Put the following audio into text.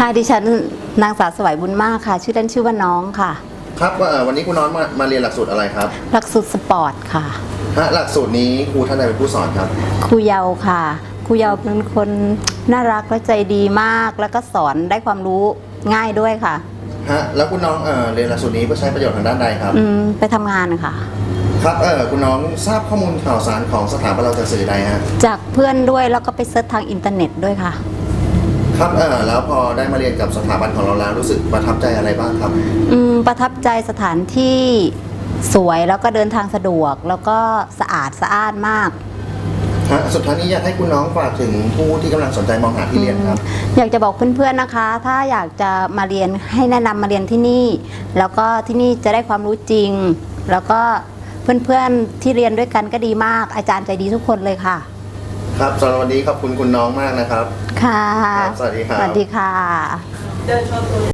ค่ะดิฉันนางสาวสวัยบุญมากค่ะ ชื่อเล่นชื่อว่าน้องค่ะ ครับเอ่อวันนี้คุณน้องมามาเรียนหลักสูตรอะไรครับหลักสูตรสปอร์ตค่ะ ฮะหลักสูตรนี้ครูท่านใดเป็นผู้สอนครับ ครูเยาค่ะครูเยาเป็นคนน่ารักและใจดีมาก แล้วก็สอนได้ความรู้ง่ายด้วยค่ะ ฮะแล้วคุณน้องเอ่อเรียนหลักสูตรนี้เพื่อใช้ประโยชน์ทางด้านใดครับ อืมไปทำงานค่ะ ครับเออคุณน้องทราบข้อมูลข่าวสารของสถาบันเราจากสื่อใดฮะ จากเพื่อนด้วยแล้วก็ไปเซิร์ชทางอินเทอร์เน็ตด้วยค่ะ ครับเออแล้วพอได้มาเรียนกับสถาบันของเราแล้วรู้สึกประทับใจอะไรบ้างครับ อืมประทับใจสถานที่สวยแล้วก็เดินทางสะดวกแล้วก็สะอาดสะอ้านมาก ฮะสุดท้ายนี้อยากให้คุณน้องฝากถึงผู้ที่กำลังสนใจมองหาที่เรียนครับ อยากจะบอกเพื่อนๆนะคะ ถ้าอยากจะมาเรียนให้แนะนำมาเรียนที่นี่ แล้วก็ที่นี่จะได้ความรู้จริง แล้วก็เพื่อนๆที่เรียนด้วยกันก็ดีมาก อาจารย์ใจดีทุกคนเลยค่ะ ครับสำหรับวันนี้ขอบคุณคุณน้องมากนะครับ ค่ะ ครับสวัสดีครับ สวัสดีค่ะ